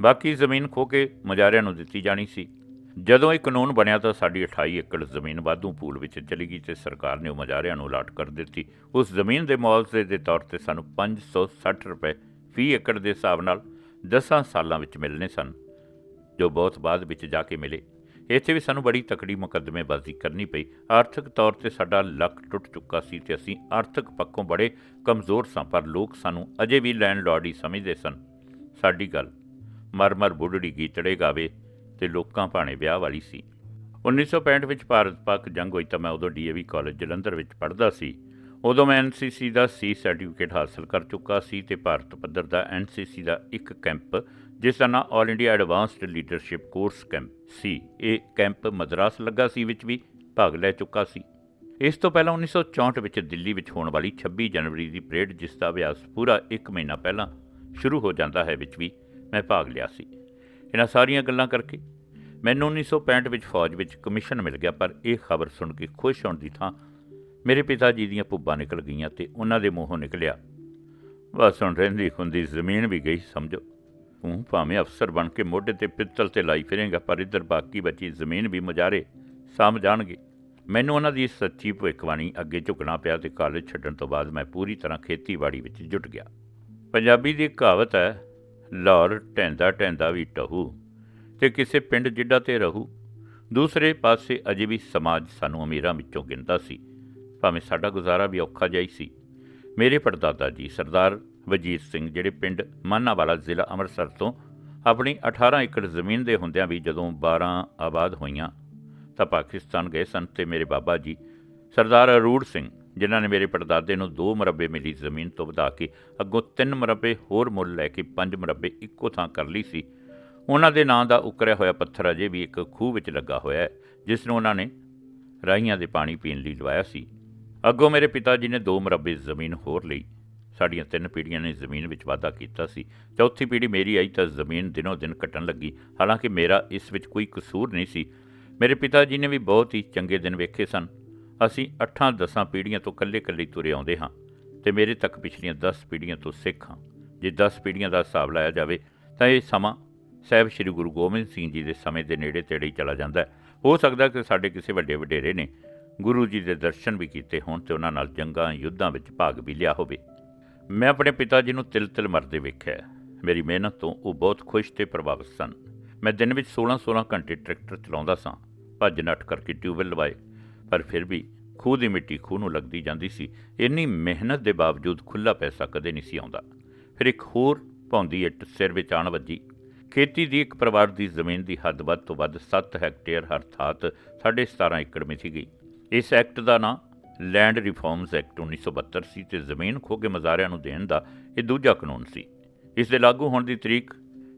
ਬਾਕੀ ਜ਼ਮੀਨ ਖੋ ਕੇ ਮਜਾਰਿਆਂ ਨੂੰ ਦਿੱਤੀ ਜਾਣੀ ਸੀ। ਜਦੋਂ ਇਹ ਕਾਨੂੰਨ ਬਣਿਆ ਤਾਂ ਸਾਡੀ 28 ਏਕੜ ਜ਼ਮੀਨ ਵਾਧੂ ਪੂਲ ਵਿੱਚ ਚਲੀ ਗਈ ਤੇ ਸਰਕਾਰ ਨੇ ਉਹ ਮਜਾਰਿਆਂ ਨੂੰ ਅਲਾਟ ਕਰ ਦਿੱਤੀ। ਉਸ ਜ਼ਮੀਨ ਦੇ ਮੁਆਵਜ਼ੇ ਦੇ ਤੌਰ ਤੇ ਸਾਨੂੰ 560 ਰੁਪਏ ਫੀ ਏਕੜ ਦੇ ਹਿਸਾਬ ਨਾਲ 10 ਸਾਲਾਂ ਵਿੱਚ ਮਿਲਨੇ ਸਨ, ਜੋ ਬਹੁਤ ਬਾਅਦ ਵਿੱਚ ਜਾ ਕੇ ਮਿਲੇ। ਇੱਥੇ ਵੀ ਸਾਨੂੰ ਬੜੀ ਤਕੜੀ ਮੁਕੱਦਮੇਬਾਜ਼ੀ ਕਰਨੀ ਪਈ। ਆਰਥਿਕ ਤੌਰ ਤੇ ਸਾਡਾ ਲੱਕ ਟੁੱਟ ਚੁੱਕਾ ਸੀ ਤੇ ਅਸੀਂ ਆਰਥਿਕ ਪੱਖੋਂ ਬੜੇ ਕਮਜ਼ੋਰ ਸਾਂ, ਪਰ ਲੋਕ ਸਾਨੂੰ ਅਜੇ ਵੀ ਲੈਂਡਲਾਰਡ ਹੀ ਸਮਝਦੇ ਸਨ। ਸਾਡੀ ਗੱਲ ਮਰਮਰ ਬੁੱਢੜੀ ਗੀਤੜੇ ਗਾਵੇ ਤੇ ਲੋਕਾਂ ਭਾਣੇ ਵਿਆਹ ਵਾਲੀ ਸੀ। 1965 ਵਿੱਚ ਭਾਰਤ ਪਾਕ ਜੰਗ ਹੋਈ ਤਾਂ ਮੈਂ ਉਦੋਂ ਡੀਏਵੀ ਕਾਲਜ ਜਲੰਧਰ ਵਿੱਚ ਪੜ੍ਹਦਾ ਸੀ। ਉਦੋਂ ਮੈਂ ਐਨਸੀਸੀ ਦਾ ਸੀ ਸਰਟੀਫਿਕੇਟ ਹਾਸਲ ਕਰ ਚੁੱਕਾ ਸੀ ਤੇ ਭਾਰਤ ਪੱਧਰ ਦਾ ਐਨਸੀਸੀ ਦਾ ਇੱਕ ਕੈਂਪ, ਜਿਸ ਦਾ ਨਾਮ all India advanced leadership course camp ਸੀ। ਇਹ ਕੈਂਪ ਮਦਰਾਸ ਲੱਗਾ ਸੀ ਵਿੱਚ ਵੀ ਭਾਗ ਲੈ ਚੁੱਕਾ ਸੀ। ਇਸ ਤੋਂ ਪਹਿਲਾਂ 1964 ਵਿੱਚ ਦਿੱਲੀ ਵਿੱਚ ਹੋਣ ਵਾਲੀ 26 ਜਨਵਰੀ ਦੀ ਪਰੇਡ, ਜਿਸ ਦਾ ਅਭਿਆਸ ਪੂਰਾ 1 ਮਹੀਨਾ ਪਹਿਲਾਂ ਸ਼ੁਰੂ ਹੋ ਜਾਂਦਾ ਹੈ ਵਿੱਚ ਵੀ ਮੈਂ ਭਾਗ ਲਿਆ ਸੀ। ਇਹਨਾਂ ਸਾਰੀਆਂ ਗੱਲਾਂ ਕਰਕੇ ਮੈਨੂੰ 1965 ਵਿੱਚ ਫੌਜ ਵਿੱਚ ਕਮਿਸ਼ਨ ਮਿਲ ਗਿਆ, ਪਰ ਇਹ ਖਬਰ ਸੁਣ ਕੇ ਖੁਸ਼ ਹੋਣ ਦੀ ਥਾਂ ਮੇਰੇ ਪਿਤਾ ਜੀ ਦੀਆਂ ਪੁੱਬਾਂ ਨਿਕਲ ਗਈਆਂ ਤੇ ਉਹਨਾਂ ਦੇ ਮੂੰਹੋਂ ਨਿਕਲਿਆ, ਬਸ ਹੁਣ ਰਹਿੰਦੀ ਖੁੰਦੀ ਜ਼ਮੀਨ ਵੀ ਗਈ, ਸਮਝੋ। ਤੂੰ ਭਾਵੇਂ ਅਫਸਰ ਬਣ ਕੇ ਮੋਢੇ ਤੇ ਪਿੱਤਲ ਤੇ ਲਾਈ ਫਿਰੇਂਗਾ, ਪਰ ਇੱਧਰ ਬਾਕੀ ਬਚੀ ਜ਼ਮੀਨ ਵੀ ਮੁਜਾਰੇ, ਸਾਂਭ ਜਾਣਗੇ। ਮੈਨੂੰ ਉਹਨਾਂ ਦੀ ਸੱਚੀ ਭਵਿੱਖਬਾਣੀ ਅੱਗੇ ਝੁਕਣਾ ਪਿਆ ਤੇ ਕਾਲਜ ਛੱਡਣ ਤੋਂ ਬਾਅਦ ਮੈਂ ਪੂਰੀ ਤਰ੍ਹਾਂ ਖੇਤੀਬਾੜੀ ਵਿੱਚ ਜੁਟ ਗਿਆ। ਪੰਜਾਬੀ ਦੀ ਕਹਾਵਤ ਹੈ ਲਾਹੌਰ ਟੈਂਦਾ ਟੈਂਦਾ ਵੀ ਟਹੂ ਤੇ ਕਿਸੇ ਪਿੰਡ ਜਿੱਡਾ ਤੇ ਰਹੂ। ਦੂਸਰੇ ਪਾਸੇ ਅਜੇ ਵੀ ਸਮਾਜ ਸਾਨੂੰ ਅਮੀਰਾਂ ਵਿੱਚੋਂ ਗਿਣਦਾ ਸੀ। ਭਾਵੇਂ ਸਾਡਾ ਗੁਜ਼ਾਰਾ ਵੀ ਔਖਾ ਜਿਹਾ ਹੀ ਸੀ। ਮੇਰੇ ਪੜਦਾਦਾ ਜੀ ਸਰਦਾਰ ਵਜੀਤ ਸਿੰਘ ਜਿਹੜੇ ਪਿੰਡ ਮਾਨਾਵਾਲਾ ਜ਼ਿਲ੍ਹਾ ਅੰਮ੍ਰਿਤਸਰ ਤੋਂ ਆਪਣੀ 18 ਏਕੜ ਜ਼ਮੀਨ ਦੇ ਹੁੰਦਿਆਂ ਵੀ ਜਦੋਂ 12 ਆਬਾਦ ਹੋਈਆਂ ਤਾਂ ਪਾਕਿਸਤਾਨ ਗਏ ਸਨ ਤੇ ਮੇਰੇ ਬਾਬਾ ਜੀ ਸਰਦਾਰ ਅਰੂੜ ਸਿੰਘ ਜਿਨ੍ਹਾਂ ਨੇ ਮੇਰੇ ਪੜਦਾਦੇ ਨੂੰ 2 ਮਰਬੇ ਮਿਲੀ ਜ਼ਮੀਨ ਤੋਂ ਵਧਾ ਕੇ, ਅੱਗੋਂ 3 ਮਰਬੇ, ਹੋਰ ਮੁੱਲ ਲੈ ਕੇ 5 ਮਰਬੇ ਇੱਕੋ ਥਾਂ ਕਰ ਲਈ ਸੀ। ਉਹਨਾਂ ਦੇ ਨਾਂ ਦਾ ਉਕਰਿਆ ਹੋਇਆ ਪੱਥਰ ਅਜੇ ਵੀ ਇੱਕ ਖੂਹ ਵਿੱਚ ਲੱਗਾ ਹੋਇਆ ਹੈ, ਜਿਸ ਨੂੰ ਉਹਨਾਂ ਨੇ ਰਾਹੀਆਂ ਦੇ ਪਾਣੀ ਪੀਣ ਲਈ ਲਵਾਇਆ ਸੀ। ਅੱਗੋਂ ਮੇਰੇ ਪਿਤਾ ਜੀ ਨੇ 2 ਮਰਬੇ ਜ਼ਮੀਨ ਹੋਰ ਲਈ। ਸਾਡੀਆਂ ਤਿੰਨ ਪੀੜ੍ਹੀਆਂ ਨੇ ਜ਼ਮੀਨ ਵਿੱਚ ਵਾਧਾ ਕੀਤਾ ਸੀ। ਚੌਥੀ ਪੀੜ੍ਹੀ ਮੇਰੀ ਆਈ ਤਾਂ ਜ਼ਮੀਨ ਦਿਨੋ ਦਿਨ ਘਟਣ ਲੱਗੀ। ਹਾਲਾਂਕਿ ਮੇਰਾ ਇਸ ਵਿੱਚ ਕੋਈ ਕਸੂਰ ਨਹੀਂ ਸੀ। ਮੇਰੇ ਪਿਤਾ ਜੀ ਨੇ ਵੀ ਬਹੁਤ ਹੀ ਚੰਗੇ ਦਿਨ ਵੇਖੇ ਸਨ। ਅਸੀਂ 8-10 ਪੀੜ੍ਹੀਆਂ ਤੋਂ ਇਕੱਲੇ-ਇਕੱਲੇ ਤੁਰੇ ਆਉਂਦੇ ਹਾਂ ਤੇ ਮੇਰੇ ਤੱਕ ਪਿਛਲੀਆਂ 10 ਪੀੜ੍ਹੀਆਂ ਤੋਂ ਸਿੱਖ ਹਾਂ। ਜੇ 10 ਪੀੜ੍ਹੀਆਂ ਦਾ ਹਿਸਾਬ ਲਾਇਆ ਜਾਵੇ ਤਾਂ ਇਹ ਸਮਾਂ ਸਾਹਿਬ ਸ੍ਰੀ ਗੁਰੂ ਗੋਬਿੰਦ ਸਿੰਘ ਜੀ ਦੇ ਸਮੇਂ ਦੇ ਨੇੜੇ ਤੇੜੇ ਹੀ ਚਲਾ ਜਾਂਦਾ ਹੈ। ਹੋ ਸਕਦਾ ਕਿ ਸਾਡੇ ਕਿਸੇ ਵੱਡੇ ਵਡੇਰੇ ਨੇ ਗੁਰੂ ਜੀ ਦੇ ਦਰਸ਼ਨ ਵੀ ਕੀਤੇ ਹੋਣ ਤੇ ਉਹਨਾਂ ਨਾਲ ਜੰਗਾਂ ਯੁੱਧਾਂ ਵਿੱਚ ਭਾਗ ਵੀ ਲਿਆ ਹੋਵੇ। ਮੈਂ ਆਪਣੇ ਪਿਤਾ ਜੀ ਨੂੰ ਤਿਲ ਤਿਲ ਮਰਦੇ ਵੇਖਿਆ ਮੇਰੀ ਮਿਹਨਤ ਤੋਂ ਉਹ ਬਹੁਤ ਖੁਸ਼ ਤੇ ਪ੍ਰਭਾਵਿਤ ਸਨ। ਮੈਂ ਦਿਨ ਵਿੱਚ 16-16 ਘੰਟੇ ਟਰੈਕਟਰ ਚਲਾਉਂਦਾ ਸਾਂ। ਭੱਜ ਨੱਠ ਕਰਕੇ ਟਿਊਬਵੈੱਲ ਲਵਾਏ। ਪਰ ਫਿਰ ਵੀ ਖੂਹ ਦੀ ਮਿੱਟੀ ਖੂਹ ਨੂੰ ਲੱਗਦੀ ਜਾਂਦੀ ਸੀ। ਇੰਨੀ ਮਿਹਨਤ ਦੇ ਬਾਵਜੂਦ ਖੁੱਲਾ ਪੈਸਾ ਕਦੇ ਨਹੀਂ ਸੀ ਆਉਂਦਾ। ਫਿਰ ਇੱਕ ਹੋਰ ਭੌਂਦੀ ਇੱਟ ਸਿਰ ਵਿੱਚ ਆਣ ਵੱਜੀ। ਖੇਤੀ ਦੀ ਇੱਕ ਪਰਿਵਾਰ ਦੀ ਜ਼ਮੀਨ ਦੀ ਹੱਦ ਵੱਧ ਤੋਂ ਵੱਧ 7 ਹੈਕਟੇਅਰ ਹਰਥਾਤ 17.5 ਏਕੜ ਮਿਥੀ ਗਈ ਇਸ ਐਕਟ ਦਾ ਨਾਂ ਲੈਂਡ ਰਿਫਾਰਮਸ ਐਕਟ 1972 ਸੀ ਤੇ ਜ਼ਮੀਨ ਖੋਗੇ ਮਜ਼ਾਰਿਆਂ ਨੂੰ ਦੇਣ ਦਾ ਇਹ ਦੂਜਾ ਕਾਨੂੰਨ ਸੀ। ਇਸ ਦੇ ਲਾਗੂ ਹੋਣ ਦੀ ਤਰੀਕ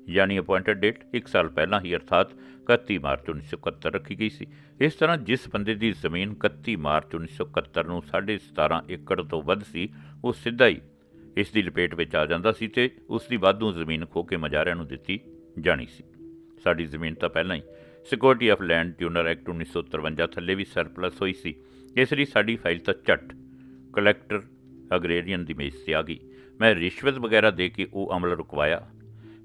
ਯਾਨੀ ਅਪਾਇੰਟਡ ਡੇਟ 1 ਸਾਲ ਪਹਿਲਾਂ ਹੀ ਅਰਥਾਤ 31 ਮਾਰਚ 1971 ਰੱਖੀ ਗਈ ਸੀ। ਇਸ ਤਰ੍ਹਾਂ ਜਿਸ ਬੰਦੇ ਦੀ ਜ਼ਮੀਨ 31 ਮਾਰਚ 1971 ਨੂੰ 17.5 ਏਕੜ ਤੋਂ ਵੱਧ ਸੀ, ਉਹ ਸਿੱਧਾ ਹੀ ਇਸ ਦੀ ਲਪੇਟ ਵਿੱਚ ਆ ਜਾਂਦਾ ਸੀ ਤੇ ਉਸ ਦੀ ਵਾਧੂ ਜ਼ਮੀਨ ਖੋਹ ਕੇ ਮਜ਼ਾਰਿਆਂ ਨੂੰ ਦਿੱਤੀ ਜਾਣੀ ਸੀ। ਸਾਡੀ ਜ਼ਮੀਨ ਤਾਂ ਪਹਿਲਾਂ ਹੀ security of land tenure act 1953 ਥੱਲੇ ਵੀ ਸਰਪਲਸ ਹੋਈ ਸੀ। ਇਸ ਲਈ ਸਾਡੀ ਫਾਈਲ ਤਾਂ ਝੱਟ ਕਲੈਕਟਰ ਅਗਰੇਰੀਅਨ ਦੀ ਮੇਜ਼ ਤੇ ਆ ਗਈ। ਮੈਂ ਰਿਸ਼ਵਤ ਵਗੈਰਾ ਦੇ ਕੇ ਉਹ ਅਮਲ ਰੁਕਵਾਇਆ।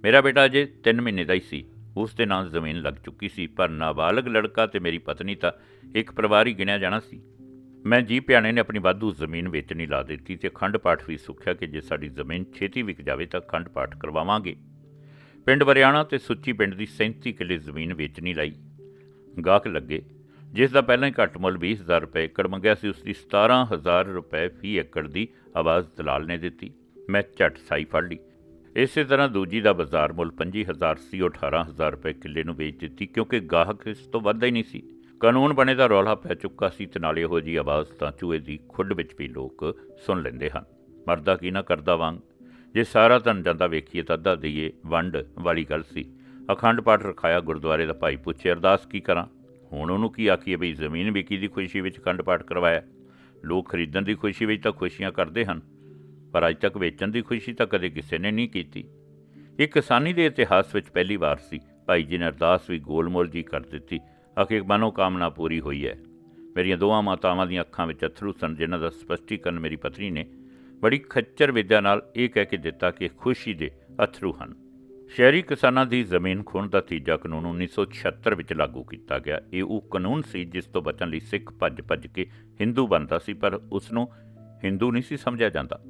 ਮੇਰਾ ਬੇਟਾ ਅਜੇ 3 ਮਹੀਨੇ ਦਾ ਹੀ ਸੀ। ਉਸ ਦੇ ਨਾਂ ਜ਼ਮੀਨ ਲੱਗ ਚੁੱਕੀ ਸੀ, ਪਰ ਨਾਬਾਲਗ ਲੜਕਾ ਤੇ ਮੇਰੀ ਪਤਨੀ ਤਾਂ ਇੱਕ ਪਰਿਵਾਰ ਹੀ ਗਿਣਿਆ ਜਾਣਾ ਸੀ। ਮੈਂ ਜੀ ਪਿਆਣੇ ਨੇ ਆਪਣੀ ਵਾਧੂ ਜ਼ਮੀਨ ਵੇਚਣੀ ਲਾ ਦਿੱਤੀ ਤੇ ਖੰਡ ਪਾਠ ਵੀ ਸੁੱਖਿਆ ਕਿ ਜੇ ਸਾਡੀ ਜ਼ਮੀਨ ਛੇਤੀ ਵਿਕ ਜਾਵੇ ਤਾਂ ਖੰਡ ਪਾਠ ਕਰਵਾਵਾਂਗੇ। ਪਿੰਡ ਵਰਿਆਣਾ ਤੇ ਸੁੱਚੀ ਪਿੰਡ ਦੀ 37 ਕਿੱਲੇ ਜ਼ਮੀਨ ਵੇਚਣੀ ਲਈ ਗਾਹਕ ਲੱਗੇ। ਜਿਸ ਦਾ ਪਹਿਲਾਂ ਹੀ ਘੱਟ ਮੁੱਲ 20000 ਰੁਪਏ ਏਕੜ ਮੰਗਿਆ ਸੀ, ਉਸ ਦੀ 17000 ਰੁਪਏ ਫੀ ਏਕੜ ਦੀ ਆਵਾਜ਼ ਦਲਾਲ ਨੇ ਦਿੱਤੀ। ਮੈਂ ਝੱਟ ਸਾਈ ਫੜ ਲਈ। ਇਸੇ ਤਰ੍ਹਾਂ ਦੂਜੀ ਦਾ ਬਾਜ਼ਾਰ ਮੁੱਲ 25000 ਸੀ, ਉਹ 18000 ਰੁਪਏ ਕਿੱਲੇ ਨੂੰ ਵੇਚ ਦਿੱਤੀ, ਕਿਉਂਕਿ ਗਾਹਕ ਇਸ ਤੋਂ ਵੱਧਦਾ ਹੀ ਨਹੀਂ ਸੀ। ਕਾਨੂੰਨ ਬਣੇ ਦਾ ਰੌਲਾ ਪੈ ਚੁੱਕਾ ਸੀ ਤੇ ਨਾਲੇ ਇਹੋ ਜੀ ਆਵਾਜ਼ ਤਾਂ ਚੂਹੇ ਦੀ ਖੁੱਡ ਵਿੱਚ ਵੀ ਲੋਕ ਸੁਣ ਲੈਂਦੇ ਹਨ। ਮਰਦਾ ਕੀ ਨਾ ਕਰਦਾ ਵਾਂਗ। ਜੇ ਸਾਰਾ ਧਨ ਜਾਂਦਾ ਵੇਖੀਏ ਤਾਂ ਅੱਧਾ ਦਈਏ, ਵੰਡ ਵਾਲੀ ਗੱਲ ਸੀ। ਅਖੰਡ ਪਾਠ ਰਖਾਇਆ ਗੁਰਦੁਆਰੇ ਦਾ ਭਾਈ ਪੁੱਛੇ, ਅਰਦਾਸ ਕੀ ਕਰਾਂ? ਹੁਣ ਉਹਨੂੰ ਕੀ ਆਖੀਏ ਬਈ ਜ਼ਮੀਨ ਵਿਕੀ ਦੀ ਖੁਸ਼ੀ ਵਿੱਚ ਅਖੰਡ ਪਾਠ ਕਰਵਾਇਆ? ਲੋਕ ਖਰੀਦਣ ਦੀ ਖੁਸ਼ੀ ਵਿੱਚ ਤਾਂ ਖੁਸ਼ੀਆਂ ਕਰਦੇ ਹਨ। ਪਰ ਅੱਜ ਤੱਕ ਵੇਚਣ ਦੀ ਖੁਸ਼ੀ ਤਾਂ ਕਦੇ ਕਿਸੇ ਨੇ ਨਹੀਂ ਕੀਤੀ। ਇਹ ਕਿਸਾਨੀ ਦੇ ਇਤਿਹਾਸ ਵਿੱਚ ਪਹਿਲੀ ਵਾਰ ਸੀ। ਭਾਈ ਜੀ ਨੇ ਅਰਦਾਸ ਵੀ ਗੋਲਮੋਲ ਜੀ ਕਰ ਦਿੱਤੀ। ਆਖੇ ਮਨੋ ਕਾਮਨਾ ਪੂਰੀ ਹੋਈ ਹੈ। ਮੇਰੀਆਂ ਦੋਵਾਂ ਮਾਤਾਵਾਂ ਦੀਆਂ ਅੱਖਾਂ ਵਿੱਚ ਅਥਰੂ ਸਨ, ਜਿਨ੍ਹਾਂ ਦਾ ਸਪਸ਼ਟੀਕਰਨ ਮੇਰੀ ਪਤਨੀ ਨੇ ਬੜੀ ਖੱਚਰ ਵਿਦਿਆ ਨਾਲ ਇਹ ਕਹਿ ਕੇ ਦਿੱਤਾ ਕਿ ਖੁਸ਼ੀ ਦੇ ਅਥਰੂ ਹਨ। ਸ਼ਹਿਰੀ ਕਿਸਾਨਾਂ ਦੀ ਜ਼ਮੀਨ ਖੋਣ ਦਾ ਤੀਜਾ ਕਾਨੂੰਨ 1976 ਵਿੱਚ ਲਾਗੂ ਕੀਤਾ ਗਿਆ। ਇਹ ਉਹ ਕਾਨੂੰਨ ਸੀ ਜਿਸ ਤੋਂ ਬਚਣ ਲਈ ਸਿੱਖ ਭੱਜ-ਭੱਜ ਕੇ ਹਿੰਦੂ ਬਣਦਾ ਸੀ, ਪਰ ਉਸ ਨੂੰ ਹਿੰਦੂ ਨਹੀਂ ਸੀ ਸਮਝਿਆ ਜਾਂਦਾ।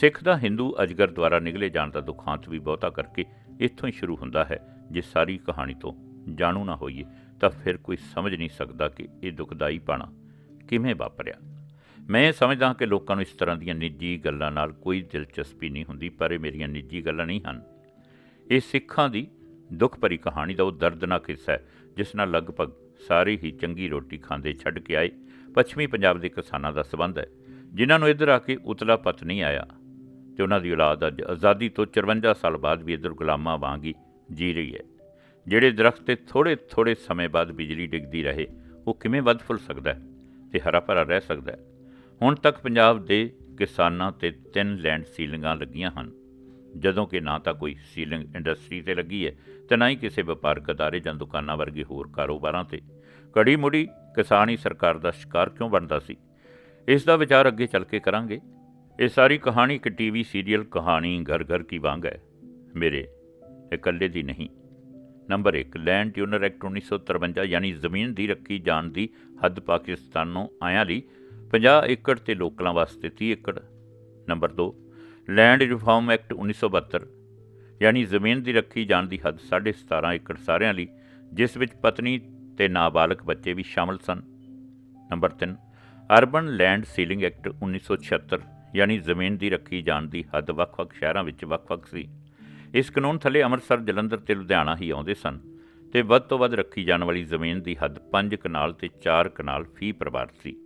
ਸਿੱਖ ਦਾ ਹਿੰਦੂ ਅਜਗਰ ਦੁਆਰਾ ਨਿਗਲੇ ਜਾਣ ਦਾ ਦੁਖਾਂਤ ਵੀ ਬਹੁਤਾ ਕਰਕੇ ਇੱਥੋਂ ਹੀ ਸ਼ੁਰੂ ਹੁੰਦਾ ਹੈ, ਜੇ ਸਾਰੀ ਕਹਾਣੀ ਤੋਂ ਜਾਣੂ ਨਾ ਹੋਈਏ, ਤਾਂ ਫਿਰ ਕੋਈ ਸਮਝ ਨਹੀਂ ਸਕਦਾ ਕਿ ਇਹ ਦੁਖਦਾਈ ਪਾਣਾ ਕਿਵੇਂ ਵਾਪਰਿਆ। ਮੈਂ ਇਹ ਸਮਝਦਾ ਹਾਂ ਕਿ ਲੋਕਾਂ ਨੂੰ ਇਸ ਤਰ੍ਹਾਂ ਦੀਆਂ ਨਿੱਜੀ ਗੱਲਾਂ ਨਾਲ ਕੋਈ ਦਿਲਚਸਪੀ ਨਹੀਂ ਹੁੰਦੀ, ਪਰ ਇਹ ਮੇਰੀਆਂ ਨਿੱਜੀ ਗੱਲਾਂ ਨਹੀਂ ਹਨ। ਇਹ ਸਿੱਖਾਂ ਦੀ ਦੁੱਖ ਭਰੀ ਕਹਾਣੀ ਦਾ ਉਹ ਦਰਦਨਾਕ ਹਿੱਸਾ ਹੈ, ਜਿਸ ਨਾਲ ਲਗਭਗ ਸਾਰੇ ਹੀ ਚੰਗੀ ਰੋਟੀ ਖਾਂਦੇ ਛੱਡ ਕੇ ਆਏ, ਪੱਛਮੀ ਪੰਜਾਬ ਦੇ ਕਿਸਾਨਾਂ ਦਾ ਸਬੰਧ ਹੈ, ਜਿਨ੍ਹਾਂ ਨੂੰ ਇੱਧਰ ਆ ਕੇ ਉਤਲਾ ਪਤ ਨਹੀਂ ਆਇਆ। ਤੇ ਉਹਨਾਂ ਦੀ ਔਲਾਦ ਅੱਜ ਆਜ਼ਾਦੀ ਤੋਂ 54 ਸਾਲ ਬਾਅਦ ਵੀ ਇੱਧਰ ਗੁਲਾਮਾਂ ਵਾਂਗ ਹੀ ਜੀ ਰਹੀ ਹੈ। ਜਿਹੜੇ ਦਰਖਤ ਤੇ ਥੋੜੇ ਥੋੜੇ ਸਮੇਂ ਬਾਅਦ ਬਿਜਲੀ ਡਿੱਗਦੀ ਰਹੇ, ਉਹ ਕਿਵੇਂ ਵੱਧ ਫੁੱਲ ਸਕਦਾ ਹੈ ਤੇ ਹਰਾ ਭਰਾ ਰਹਿ ਸਕਦਾ ਹੈ? ਹੁਣ ਤੱਕ ਪੰਜਾਬ ਦੇ ਕਿਸਾਨਾਂ ਤੇ ਤਿੰਨ ਲੈਂਡ ਸੀਲਿੰਗਾਂ ਲੱਗੀਆਂ ਹਨ। ਜਦੋਂ ਕਿ ਨਾ ਤਾਂ ਕੋਈ ਸੀਲਿੰਗ ਇੰਡਸਟਰੀ ਤੇ ਲੱਗੀ ਹੈ ਤੇ ਨਾ ਹੀ ਕਿਸੇ ਵਪਾਰਕ ਅਦਾਰੇ ਜਾਂ ਦੁਕਾਨਾਂ ਵਰਗੇ ਹੋਰ ਕਾਰੋਬਾਰਾਂ ਤੇ। ਕੜੀ ਮੁੜੀ ਕਿਸਾਨ ਹੀ ਸਰਕਾਰ ਦਾ ਸ਼ਿਕਾਰ ਕਿਉਂ ਬਣਦਾ ਸੀ? ਇਸ ਦਾ ਵਿਚਾਰ ਅੱਗੇ ਚੱਲ ਕੇ ਕਰਾਂਗੇ। ਇਹ ਸਾਰੀ ਕਹਾਣੀ ਇੱਕ ਟੀਵੀ ਸੀਰੀਅਲ ਕਹਾਣੀ ਘਰ ਘਰ ਕੀ ਵਾਂਗ ਹੈ। ਮੇਰੇ, ਇਕੱਲੇ ਦੀ ਨਹੀਂ। ਨੰਬਰ 1 ਲੈਂਡ ਟਿਊਨਰ ਐਕਟ 1953 ਯਾਨੀ ਜ਼ਮੀਨ ਦੀ ਰੱਖੀ ਜਾਣ ਦੀ ਹੱਦ ਪਾਕਿਸਤਾਨੋਂ ਆਇਆਂ ਲਈ 50 ਏਕੜ ਤੇ ਲੋਕਲਾਂ ਵਾਸਤੇ 30 ਏਕੜ। ਨੰਬਰ 2 ਲੈਂਡ ਰਿਫਾਰਮ ਐਕਟ 1972 ਯਾਨੀ ਜ਼ਮੀਨ ਦੀ ਰੱਖੀ ਜਾਣ ਦੀ ਹੱਦ 17.5 ਏਕੜ ਸਾਰਿਆਂ ਲਈ, ਜਿਸ ਵਿੱਚ ਪਤਨੀ ਤੇ ਨਾਬਾਲਗ ਬੱਚੇ ਵੀ ਸ਼ਾਮਲ ਸਨ। Number 3 urban land ceiling act 1976 ਯਾਨੀ ਜ਼ਮੀਨ ਦੀ ਰੱਖੀ ਜਾਣ ਦੀ ਹੱਦ ਵੱਖ-ਵੱਖ ਸ਼ਹਿਰਾਂ ਵਿੱਚ ਵੱਖ-ਵੱਖ ਸੀ। ਇਸ ਕਾਨੂੰਨ ਥੱਲੇ ਅੰਮ੍ਰਿਤਸਰ, ਜਲੰਧਰ ਤੇ ਲੁਧਿਆਣਾ ਹੀ ਆਉਂਦੇ ਸਨ ਤੇ ਵੱਧ ਤੋਂ ਵੱਧ ਰੱਖੀ ਜਾਣ ਵਾਲੀ ਜ਼ਮੀਨ ਦੀ ਹੱਦ 5 ਕਨਾਲ ਤੇ 4 ਕਨਾਲ ਫੀ ਪਰਿਵਾਰ ਸੀ।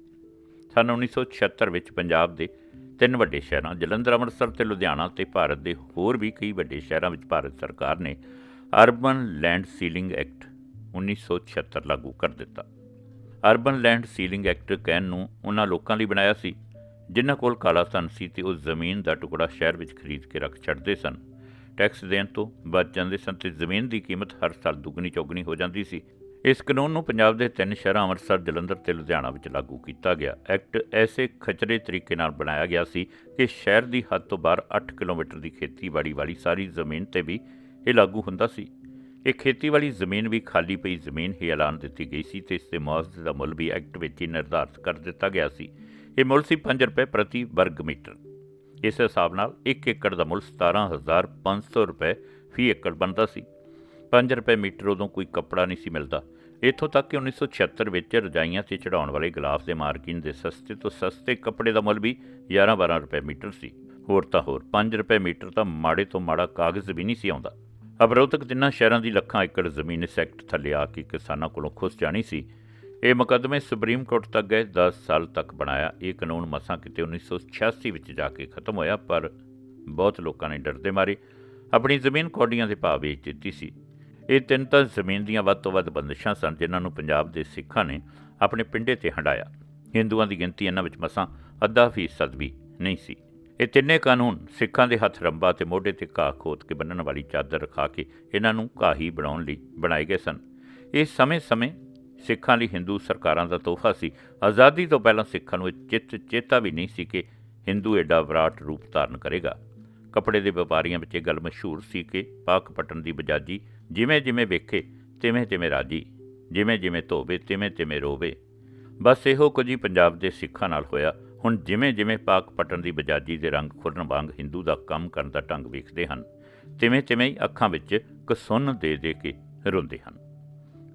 ਸਨ 1976 ਵਿੱਚ ਪੰਜਾਬ ਦੇ ਤਿੰਨ ਵੱਡੇ ਸ਼ਹਿਰਾਂ, ਜਲੰਧਰ, ਅੰਮ੍ਰਿਤਸਰ ਤੇ ਲੁਧਿਆਣਾ ਤੇ ਭਾਰਤ ਦੇ ਹੋਰ ਵੀ ਕਈ ਵੱਡੇ ਸ਼ਹਿਰਾਂ ਵਿੱਚ ਭਾਰਤ ਸਰਕਾਰ ਨੇ ਅਰਬਨ ਲੈਂਡ ਸੀਲਿੰਗ ਐਕਟ 1976 ਲਾਗੂ ਕਰ ਦਿੱਤਾ। ਅਰਬਨ ਲੈਂਡ ਸੀਲਿੰਗ ਐਕਟ ਕਹਿਣ ਨੂੰ ਉਹਨਾਂ ਲੋਕਾਂ ਲਈ ਬਣਾਇਆ ਸੀ ਜਿਨ੍ਹਾਂ ਕੋਲ ਕਾਲਾ ਧਨ ਸੀ ਤੇ ਉਹ ਜ਼ਮੀਨ ਦਾ ਟੁਕੜਾ ਸ਼ਹਿਰ ਵਿੱਚ ਖਰੀਦ ਕੇ ਰੱਖ ਛੱਡਦੇ ਸਨ। ਟੈਕਸ ਦੇਣ ਤੋਂ ਬਚ ਜਾਂਦੇ ਸਨ ਤੇ ਜ਼ਮੀਨ ਦੀ ਕੀਮਤ ਹਰ ਸਾਲ ਦੁੱਗਣੀ ਚੌਗਣੀ ਹੋ ਜਾਂਦੀ ਸੀ। ਇਸ ਕਾਨੂੰਨ ਨੂੰ ਪੰਜਾਬ ਦੇ ਤਿੰਨ ਸ਼ਹਿਰਾਂ ਅੰਮ੍ਰਿਤਸਰ, ਜਲੰਧਰ ਤੇ ਲੁਧਿਆਣਾ ਵਿੱਚ ਲਾਗੂ ਕੀਤਾ ਗਿਆ। ਐਕਟ ਐਸੇ ਖਚਰੇ ਤਰੀਕੇ ਨਾਲ ਬਣਾਇਆ ਗਿਆ ਸੀ ਕਿ ਸ਼ਹਿਰ ਦੀ ਹੱਦ ਤੋਂ ਬਾਹਰ 8 ਕਿਲੋਮੀਟਰ ਦੀ ਖੇਤੀਬਾੜੀ ਵਾਲੀ ਸਾਰੀ ਜ਼ਮੀਨ ਤੇ ਵੀ ਇਹ ਲਾਗੂ ਹੁੰਦਾ ਸੀ। ਇਹ ਖੇਤੀ ਵਾਲੀ ਜ਼ਮੀਨ ਵੀ ਖਾਲੀ ਪਈ ਜ਼ਮੀਨ ਹੀ ਐਲਾਨ ਦਿੱਤੀ ਗਈ ਸੀ ਤੇ ਇਸ ਦੇ ਮੁਆਵਜ਼ੇ ਦਾ ਮੁੱਲ ਵੀ ਐਕਟ ਵਿੱਚ ਹੀ ਨਿਰਧਾਰਤ ਕਰ ਦਿੱਤਾ ਗਿਆ ਸੀ। ਇਹ ਮੁੱਲ ਸੀ 5 ਰੁਪਏ ਪ੍ਰਤੀ ਵਰਗ ਮੀਟਰ। ਇਸ ਹਿਸਾਬ ਨਾਲ 1 ਏਕੜ ਦਾ ਮੁੱਲ 17500 ਰੁਪਏ ਫੀ ਏਕੜ ਬਣਦਾ ਸੀ। 5 ਰੁਪਏ ਮੀਟਰ ਉਦੋਂ ਕੋਈ ਕੱਪੜਾ ਨਹੀਂ ਸੀ ਮਿਲਦਾ। ਇੱਥੋਂ ਤੱਕ ਕਿ 1976 ਵਿੱਚ ਰਜਾਈਆਂ ਤੇ ਚੜਾਉਣ ਵਾਲੇ ਗਲਾਫ ਦੇ ਮਾਰਕਿਨ ਦੇ ਸਸਤੇ ਤੋਂ ਸਸਤੇ ਕੱਪੜੇ ਦਾ ਮੁੱਲ ਵੀ 11-12 ਰੁਪਏ ਮੀਟਰ ਸੀ। ਹੋਰ ਤਾਂ ਹੋਰ 5 ਰੁਪਏ ਮੀਟਰ ਤਾਂ ਮਾੜੇ ਤੋਂ ਮਾੜਾ ਕਾਗਜ਼ ਵੀ ਨਹੀਂ ਸੀ ਆਉਂਦਾ। ਅਬਰੋਤਕ ਤਿੰਨਾਂ ਸ਼ਹਿਰਾਂ ਦੀ ਲੱਖਾਂ ਏਕੜ ਜ਼ਮੀਨ ਇਸ ਐਕਟ ਥੱਲੇ ਆ ਕੇ ਕਿਸਾਨਾਂ ਕੋਲੋਂ ਖੁੱਸ ਜਾਣੀ ਸੀ। ਇਹ ਮੁਕੱਦਮੇ ਸੁਪਰੀਮ ਕੋਰਟ ਤੱਕ ਗਏ 10 ਸਾਲ ਤੱਕ ਬਣਾਇਆ। ਇਹ ਕਾਨੂੰਨ ਮਸਾਂ ਕਿਤੇ 1986 ਵਿੱਚ ਜਾ ਕੇ ਖਤਮ ਹੋਇਆ, ਪਰ ਬਹੁਤ ਲੋਕਾਂ ਨੇ ਡਰਦੇ ਮਾਰੇ। ਆਪਣੀ ਜ਼ਮੀਨ ਕੌਡੀਆਂ ਦੇ ਭਾਅ ਵੇਚ ਦਿੱਤੀ ਸੀ। ਇਹ ਤਿੰਨ ਤਾਂ ਜ਼ਮੀਨ ਦੀਆਂ ਵੱਧ ਤੋਂ ਵੱਧ ਬੰਦਿਸ਼ਾਂ ਸਨ, ਜਿਨ੍ਹਾਂ ਨੂੰ ਪੰਜਾਬ ਦੇ ਸਿੱਖਾਂ ਨੇ ਆਪਣੇ ਪਿੰਡੇ ਤੇ ਹੰਡਾਇਆ। ਹਿੰਦੂਆਂ ਦੀ ਗਿਣਤੀ ਇਹਨਾਂ ਵਿੱਚ ਮਸਾਂ ਅੱਧਾ ਫੀਸਦ ਵੀ ਨਹੀਂ ਸੀ। ਇਹ ਤਿੰਨੇ ਕਾਨੂੰਨ ਸਿੱਖਾਂ ਦੇ ਹੱਥ ਰੰਬਾ ਤੇ ਮੋਢੇ ਤੇ ਘਾਹ ਖੋਦ ਕੇ ਬੰਨਣ ਵਾਲੀ ਚਾਦਰ ਰਖਾ ਕੇ ਇਹਨਾਂ ਨੂੰ ਘਾਹੀ ਬਣਾਉਣ ਲਈ ਬਣਾਏ ਗਏ ਸਨ। ਇਹ ਸਮੇਂ-ਸਮੇਂ ਸਿੱਖਾਂ ਲਈ ਹਿੰਦੂ ਸਰਕਾਰਾਂ ਦਾ ਤੋਹਫਾ ਸੀ। ਆਜ਼ਾਦੀ ਤੋਂ ਪਹਿਲਾਂ ਸਿੱਖਾਂ ਨੂੰ ਇਹ ਚਿੱਤ ਚੇਤਾ ਵੀ ਨਹੀਂ ਸੀ ਕਿ ਹਿੰਦੂ ਐਡਾ ਵਿਰਾਟ ਰੂਪ ਧਾਰਨ ਕਰੇਗਾ। ਕੱਪੜੇ ਦੇ ਵਪਾਰੀਆਂ ਵਿੱਚ ਇਹ ਗੱਲ ਮਸ਼ਹੂਰ ਸੀ ਕਿ ਪਾਕ ਪਟਨ ਦੀ ਬਜਾਜੀ ਜਿਵੇਂ ਜਿਵੇਂ ਵੇਖੇ, ਤਿਵੇਂ ਤਿਵੇਂ ਰਾਜੀ, ਜਿਵੇਂ ਜਿਵੇਂ ਧੋਵੇ, ਤਿਵੇਂ ਤਿਵੇਂ ਰੋਵੇ। ਬਸ ਇਹੋ ਕੁਝ ਹੀ ਪੰਜਾਬ ਦੇ ਸਿੱਖਾਂ ਨਾਲ ਹੋਇਆ। ਹੁਣ ਜਿਵੇਂ ਜਿਵੇਂ ਪਾਕ ਪਟਨ ਦੀ ਬਜਾਜੀ ਦੇ ਰੰਗ ਖੁਰਨ ਵਾਂਗ ਹਿੰਦੂ ਦਾ ਕੰਮ ਕਰਨ ਦਾ ਢੰਗ ਵੇਖਦੇ ਹਨ, ਤਿਵੇਂ ਤਿਵੇਂ ਹੀ ਅੱਖਾਂ ਵਿੱਚ ਕਸੁੰਨ ਦੇ ਦੇ ਕੇ ਰੋਂਦੇ ਹਨ।